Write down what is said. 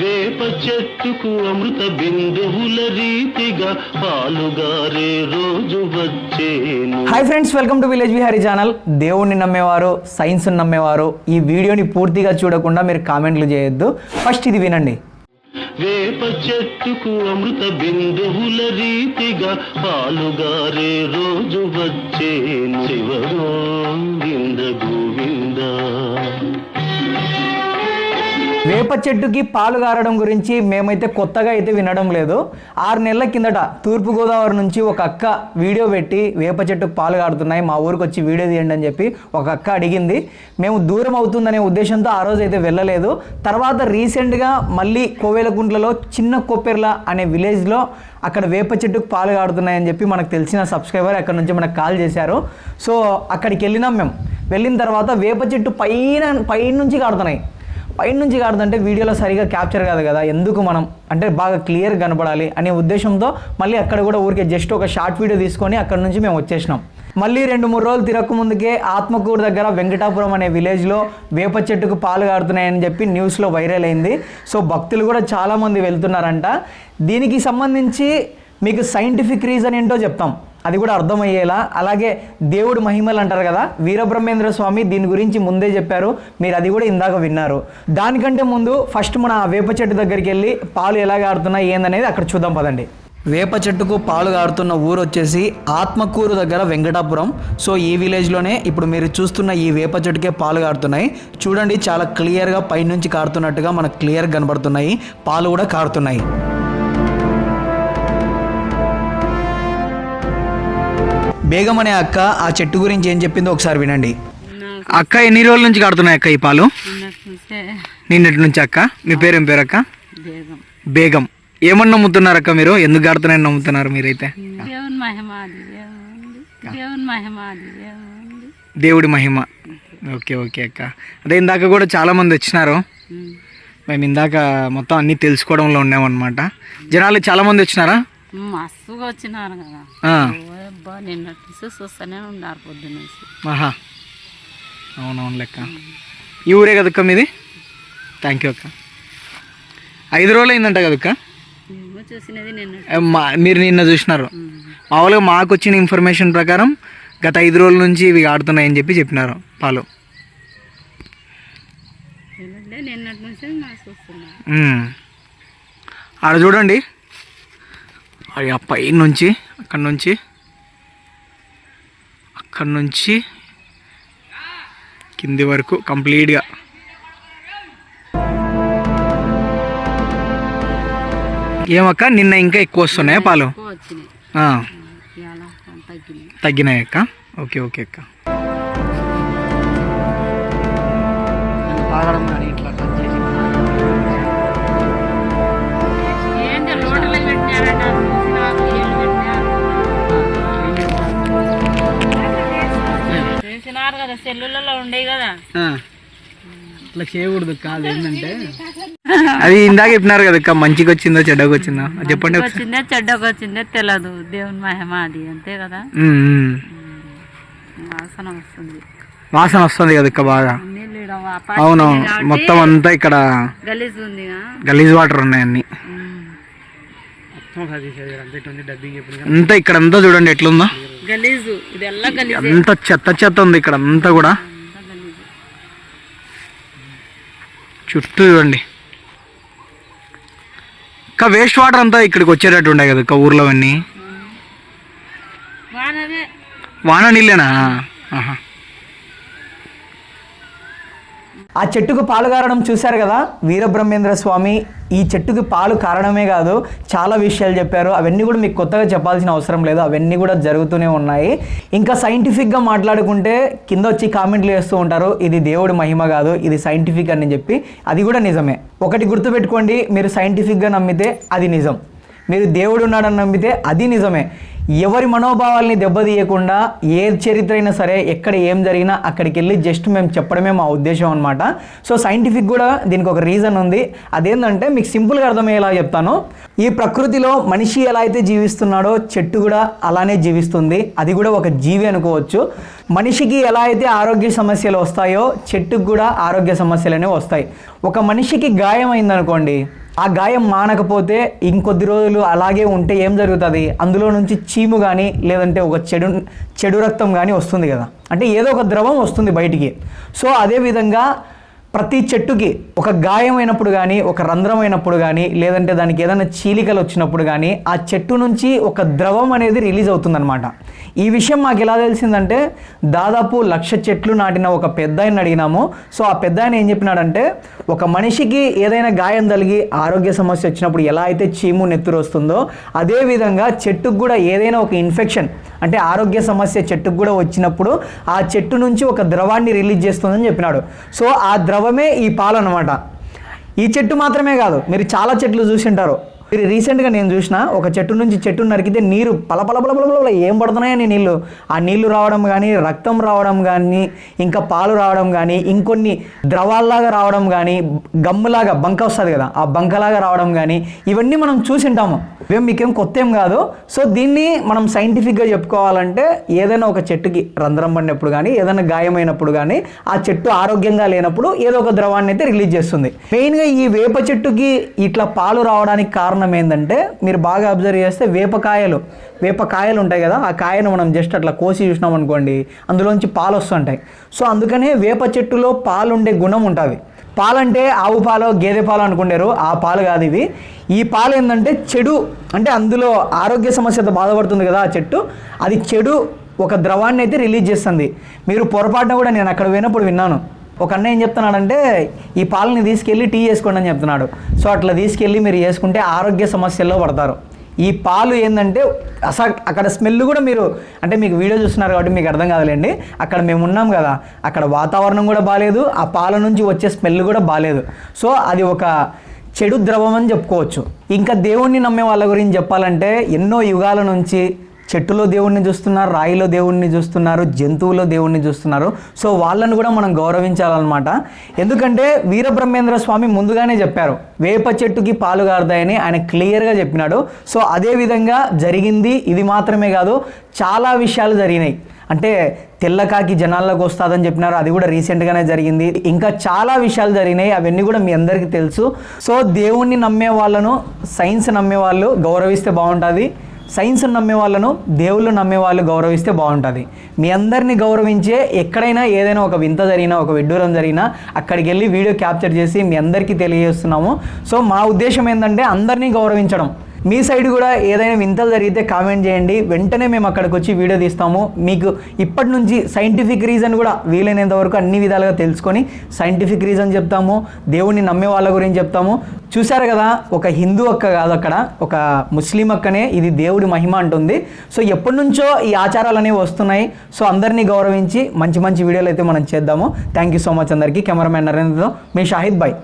వేప చెట్టుకు అమృత బిందువుల రీతిగా పాలుగారే రోజు వచ్చేను. Hi friends welcome to village Vihari channel దేవుణ్ణి నమ్మేవారు సైన్స్ నమ్మేవారు ఈ వీడియోని పూర్తిగా చూడకుండా మీరు కామెంట్లు చేయొద్దు. ఫస్ట్ ఇది వినండి. వేప చెట్టుకు అమృత బిందువుల రీతిగా పాలుగారే రోజు వచ్చేను. శివగోవింద గోవింద. వేప చెట్టుకి పాలు గారడం గురించి మేమైతే కొత్తగా అయితే వినడం లేదు. ఆరు నెలల కిందట తూర్పుగోదావరి నుంచి ఒక అక్క వీడియో పెట్టి వేప చెట్టుకు పాలు గారుతున్నాయి మా ఊరికి వచ్చి వీడియో తీయండి అని చెప్పి ఒక అక్క అడిగింది. మేము దూరం అవుతుందనే ఉద్దేశంతో ఆ రోజు అయితే వెళ్ళలేదు. తర్వాత రీసెంట్గా మళ్ళీ కోవేలగుంట్లలో చిన్న కొప్పెర్ల అనే విలేజ్లో అక్కడ వేప చెట్టుకు పాలు కాడుతున్నాయని చెప్పి మనకు తెలిసిన సబ్స్క్రైబర్ అక్కడ నుంచి మనకు కాల్ చేశారు. సో అక్కడికి వెళ్ళినాం మేము. వెళ్ళిన తర్వాత వేప చెట్టు పైన పైనుంచి కాడుతున్నాయి పైన నుంచి కాడుతుంటే వీడియోలో సరిగా క్యాప్చర్ కాదు కదా. ఎందుకు మనం? అంటే బాగా క్లియర్ కనపడాలి అనే ఉద్దేశంతో మళ్ళీ అక్కడ కూడా ఊరికే జస్ట్ ఒక షార్ట్ వీడియో తీసుకొని అక్కడ నుంచి మేము వచ్చేసినాం. మళ్ళీ రెండు మూడు రోజులు తిరగక ముందుకే ఆత్మకూరు దగ్గర వెంకటాపురం అనే విలేజ్లో వేప చెట్టుకు పాలు కాడుతున్నాయని చెప్పి న్యూస్లో వైరల్ అయింది. సో భక్తులు కూడా చాలామంది వెళ్తున్నారంట. దీనికి సంబంధించి మీకు సైంటిఫిక్ రీజన్ ఏంటో చెప్తాం. అది కూడా అర్థమయ్యేలా. అలాగే దేవుడు మహిమలు అంటారు కదా వీరబ్రహ్మేంద్ర స్వామి దీని గురించి ముందే చెప్పారు మీరు అది కూడా ఇందాక విన్నారు. దానికంటే ముందు ఫస్ట్ మన వేప చెట్టు దగ్గరికి వెళ్ళి పాలు ఎలా ఆడుతున్నాయి ఏందనేది అక్కడ చూద్దాం పదండి. వేప చెట్టుకు పాలు కారుతున్న ఊరు వచ్చేసి ఆత్మకూరు దగ్గర వెంకటాపురం. సో ఈ విలేజ్లోనే ఇప్పుడు మీరు చూస్తున్న ఈ వేప చెట్టుకే పాలు గారుతున్నాయి చూడండి చాలా క్లియర్గా పైనుంచి కారుతున్నట్టుగా మనకు క్లియర్ కనబడుతున్నాయి. పాలు కూడా కారుతున్నాయి. బేగం అనే అక్క ఆ చెట్టు గురించి ఏం చెప్పిందో ఒకసారి వినండి. అక్క ఎన్ని రోజుల నుంచి కాడుతున్నాయి అక్క ఈ పాలు? నిన్నటి నుంచి అక్క. మీ పేరు ఏం పేరు అక్క బేగం. బేగం ఏమన్నా నమ్ముతున్నారు అక్క మీరు? ఎందుకు కాడుతున్నాయని నమ్ముతున్నారు మీరైతే? దేవుడి మహిమ. ఓకే ఓకే అక్క. అదే ఇందాక కూడా చాలా మంది వచ్చినారు. మేము ఇందాక మొత్తం అన్నీ తెలుసుకోవడంలో ఉన్నామన్నమాట. జనాలు చాలా మంది వచ్చినారా? మస్తుగా వచ్చినారు కదా. అబ్బా నిన్నటి నుంచి చూస్తూనే ఉన్నారు పొద్దున్నేసి ఆహా. అవునవును లెక్క. ఈ ఊరే కదక్క మీది? థ్యాంక్ యూ అక్క. ఐదు రోజులు అయిందంట కదక్క చూసినది మీరు నిన్న చూసినారు. మామూలుగా మాకు వచ్చిన ఇన్ఫర్మేషన్ ప్రకారం గత ఐదు రోజుల నుంచి ఇవి ఆడుతున్నాయని చెప్పి చెప్పినారు పాలు. ఆడ చూడండి. అది ఆ పై నుంచి అక్కడ నుంచి అక్కడ నుంచి కింది వరకు కంప్లీట్గా. ఏమక్క నిన్న ఇంకా ఎక్కువ వస్తున్నాయా పాలు? తగ్గినాయి. తగ్గినాయి అక్క? ఓకే ఓకే అక్క. తాగడం కానీ ఇట్లా కదా సెల్లులలో ఉండేవి కదా. అట్లా చేయకూడదు కాదు ఏంటంటే. అది ఇందాక చెప్పినారు కదా మంచిగా వచ్చిందో చెడ్డగా వచ్చిందో. చెప్పండి. వచ్చిందే చెడ్డకు వచ్చిందే తెలియదు దేవుని మహిమ అది అంతే కదా. వాసన వస్తుంది. వాసన వస్తుంది కదా బాగా. అవునవును మొత్తం అంతా ఇక్కడ గలీజ్ ఉంది గలీజ్ వాటర్ ఉన్నాయి అన్ని. అంతా ఇక్కడ అంతా చూడండి ఎట్లుందో. గలీజు. ఇదెల్లా గలీజ్. అంత చెత్త చెత్త ఉంది ఇక్కడ అంతా కూడా. చుట్టూ చూడండి. ఇంకా వేస్ట్ వాటర్ అంతా ఇక్కడికి వచ్చేటట్టు ఉండే కదా అక్క ఊర్లో అన్నీ వాన నీళ్ళేనా? ఆహా. ఆ చెట్టుకు పాలు కారడం చూశారు కదా వీరబ్రహ్మేంద్ర స్వామి? ఈ చెట్టుకి పాలు కారణమే కాదు చాలా విషయాలు చెప్పారు. అవన్నీ కూడా మీకు కొత్తగా చెప్పాల్సిన అవసరం లేదు. అవన్నీ కూడా జరుగుతూనే ఉన్నాయి. ఇంకా సైంటిఫిక్గా మాట్లాడుకుంటే కింద వచ్చి కామెంట్లు వేస్తూ ఉంటారు ఇది దేవుడి మహిమ కాదు ఇది సైంటిఫిక్ అని చెప్పి. అది కూడా నిజమే. ఒకటి గుర్తుపెట్టుకోండి మీరు సైంటిఫిక్గా నమ్మితే అది నిజం. మీరు దేవుడు ఉన్నాడని నమ్మితే అది నిజమే. ఎవరి మనోభావాల్ని దెబ్బతీయకుండా ఏ చరిత్ర అయినా సరే ఎక్కడ ఏం జరిగినా అక్కడికి వెళ్ళి జస్ట్ మేము చెప్పడమే మా ఉద్దేశం అనమాట సో సైంటిఫిక్ కూడా దీనికి ఒక రీజన్ ఉంది. అదేంటంటే మీకు సింపుల్గా అర్థమయ్యేలా చెప్తాను. ఈ ప్రకృతిలో మనిషి ఎలా అయితే జీవిస్తున్నాడో చెట్టు కూడా అలానే జీవిస్తుంది. అది కూడా ఒక జీవి అనుకోవచ్చు. మనిషికి ఎలా అయితే ఆరోగ్య సమస్యలు వస్తాయో చెట్టుకు కూడా ఆరోగ్య సమస్యలు వస్తాయి. ఒక మనిషికి గాయం అయిందనుకోండి ఆ గాయం మానకపోతే ఇంకొద్ది రోజులు అలాగే ఉంటే ఏం జరుగుతుంది? అందులో నుంచి చీము కానీ లేదంటే ఒక చెడు చెడు రక్తం కానీ వస్తుంది కదా. అంటే ఏదో ఒక ద్రవం వస్తుంది బయటికి. సో అదేవిధంగా ప్రతి చెట్టుకి ఒక గాయమైనప్పుడు కానీ ఒక రంధ్రం అయినప్పుడు కానీ లేదంటే దానికి ఏదైనా చీలికలు వచ్చినప్పుడు కానీ ఆ చెట్టు నుంచి ఒక ద్రవం అనేది రిలీజ్ అవుతుందన్నమాట. ఈ విషయం మాకు ఎలా తెలిసిందంటే దాదాపు లక్ష చెట్లు నాటిన ఒక పెద్ద ఆయన అడిగినాము. సో ఆ పెద్ద ఆయన ఏం చెప్పినాడంటే ఒక మనిషికి ఏదైనా గాయం తలిగి ఆరోగ్య సమస్య వచ్చినప్పుడు ఎలా అయితే చీము నెత్తురు వస్తుందో అదేవిధంగా చెట్టుకు కూడా ఏదైనా ఒక ఇన్ఫెక్షన్ అంటే ఆరోగ్య సమస్య చెట్టుకు కూడా వచ్చినప్పుడు ఆ చెట్టు నుంచి ఒక ద్రవాన్ని రిలీజ్ చేస్తుందని చెప్పినాడు. సో ఆ ద్రవమే ఈ పాలు అనమాట ఈ చెట్టు మాత్రమే కాదు మీరు చాలా చెట్లు చూసింటారు మీరు రీసెంట్గా నేను చూసిన ఒక చెట్టు నుంచి చెట్టు నరికితే నీరు పలపల ఏం పడుతున్నాయని నీళ్ళు? ఆ నీళ్ళు రావడం కానీ రక్తం రావడం కానీ ఇంకా పాలు రావడం కానీ ఇంకొన్ని ద్రవాల్లాగా రావడం కానీ గమ్ములాగా బంక వస్తుంది కదా ఆ బంకలాగా రావడం కానీ ఇవన్నీ మనం చూసింటాము. ఇవేం మీకేం కొత్త ఏం కాదు. సో దీన్ని మనం సైంటిఫిక్గా చెప్పుకోవాలంటే ఏదైనా ఒక చెట్టుకి రంధ్రం పడినప్పుడు కానీ ఏదైనా గాయమైనప్పుడు కానీ ఆ చెట్టు ఆరోగ్యంగా లేనప్పుడు ఏదో ఒక ద్రవాన్ని అయితే రిలీజ్ చేస్తుంది. మెయిన్గా ఈ వేప చెట్టుకి ఇట్లా పాలు రావడానికి కారణం కారణం ఏంటంటే మీరు బాగా అబ్జర్వ్ చేస్తే వేపకాయలు వేపకాయలు ఉంటాయి కదా ఆ కాయను మనం జస్ట్ అట్లా కోసి చూసినాం అనుకోండి అందులోంచి పాలు వస్తుంటాయి. సో అందుకనే వేప చెట్టులో పాలు ఉండే గుణం ఉంటుంది. పాలంటే ఆవు పాలు గేదె పాలు అనుకుంటారు ఆ పాలు కాదు ఇవి ఈ పాలు ఏంటంటే చెడు అంటే అందులో ఆరోగ్య సమస్యతో బాధపడుతుంది కదా ఆ చెట్టు అది చెడు ఒక ద్రవాన్ని అయితే రిలీజ్ చేస్తుంది. మీరు పొరపాటున కూడా నేను అక్కడ పోయినప్పుడు విన్నాను. ఒక అన్న ఏం చెప్తున్నాడంటే ఈ పాలని తీసుకెళ్ళి టీ చేసుకోండి అని చెప్తున్నాడు. సో అట్లా తీసుకెళ్ళి మీరు చేసుకుంటే ఆరోగ్య సమస్యల్లో పడతారు. ఈ పాలు ఏంటంటే అస అక్కడ స్మెల్ కూడా మీరు అంటే మీకు వీడియో చూస్తున్నారు కాబట్టి మీకు అర్థం కాదులేండి. అక్కడ మేము ఉన్నాం కదా అక్కడ వాతావరణం కూడా బాగాలేదు ఆ పాల నుంచి వచ్చే స్మెల్ కూడా బాగాలేదు సో అది ఒక చెడు ద్రవం అని చెప్పుకోవచ్చు. ఇంకా దేవుణ్ణి నమ్మే వాళ్ళ గురించి చెప్పాలంటే ఎన్నో యుగాల నుంచి చెట్టులో దేవుణ్ణి చూస్తున్నారు రాయిలో దేవుణ్ణి చూస్తున్నారు జంతువులో దేవుణ్ణి చూస్తున్నారు. సో వాళ్ళను కూడా మనం గౌరవించాలన్నమాట. ఎందుకంటే వీరబ్రహ్మేంద్ర స్వామి ముందుగానే చెప్పారు వేప చెట్టుకి పాలు గారుతాయని ఆయన క్లియర్గా చెప్పినాడు. సో అదే విధంగా జరిగింది ఇది మాత్రమే కాదు చాలా విషయాలు జరిగినాయి. అంటే తెల్లకాకి జనాల్లోకి వస్తుందని చెప్పినారు అది కూడా రీసెంట్గానే జరిగింది. ఇంకా చాలా విషయాలు జరిగినాయి అవన్నీ కూడా మీ అందరికీ తెలుసు. సో దేవుణ్ణి నమ్మే వాళ్ళను సైన్స్ నమ్మే వాళ్ళు గౌరవిస్తే బాగుంటుంది. సైన్స్ నమ్మే వాళ్ళను దేవుళ్ళు నమ్మే వాళ్ళు గౌరవిస్తే బాగుంటుంది. మీ అందరినీ గౌరవించే ఎక్కడైనా ఏదైనా ఒక వింత జరిగినా ఒక విడ్డూరం జరిగినా అక్కడికి వెళ్ళి వీడియో క్యాప్చర్ చేసి మీ అందరికీ తెలియజేస్తున్నాము. సో మా ఉద్దేశం ఏంటంటే అందరినీ గౌరవించడం. మీ సైడ్ కూడా ఏదైనా వింతలు జరిగితే కామెంట్ చేయండి. వెంటనే మేము అక్కడికి వచ్చి వీడియో తీస్తాము. మీకు ఇప్పటి నుంచి సైంటిఫిక్ రీజన్ కూడా వీలైనంత వరకు అన్ని విధాలుగా తెలుసుకొని సైంటిఫిక్ రీజన్ చెప్తాము. దేవుణ్ణి నమ్మే వాళ్ళ గురించి చెప్తాము. చూసారు కదా ఒక హిందూ అక్క కాదు అక్కడ ఒక ముస్లిం అక్కనే ఇది దేవుడి మహిమ అంటుంది. సో ఎప్పటి నుంచో ఈ ఆచారాలు అనేవి వస్తున్నాయి. సో అందరినీ గౌరవించి మంచి మంచి వీడియోలు అయితే మనం చేద్దాము. థ్యాంక్ యూ సో మచ్ అందరికీ. కెమెరామ్యాన్ నరేంద్రతో. మీ షాహిద్ బాయ్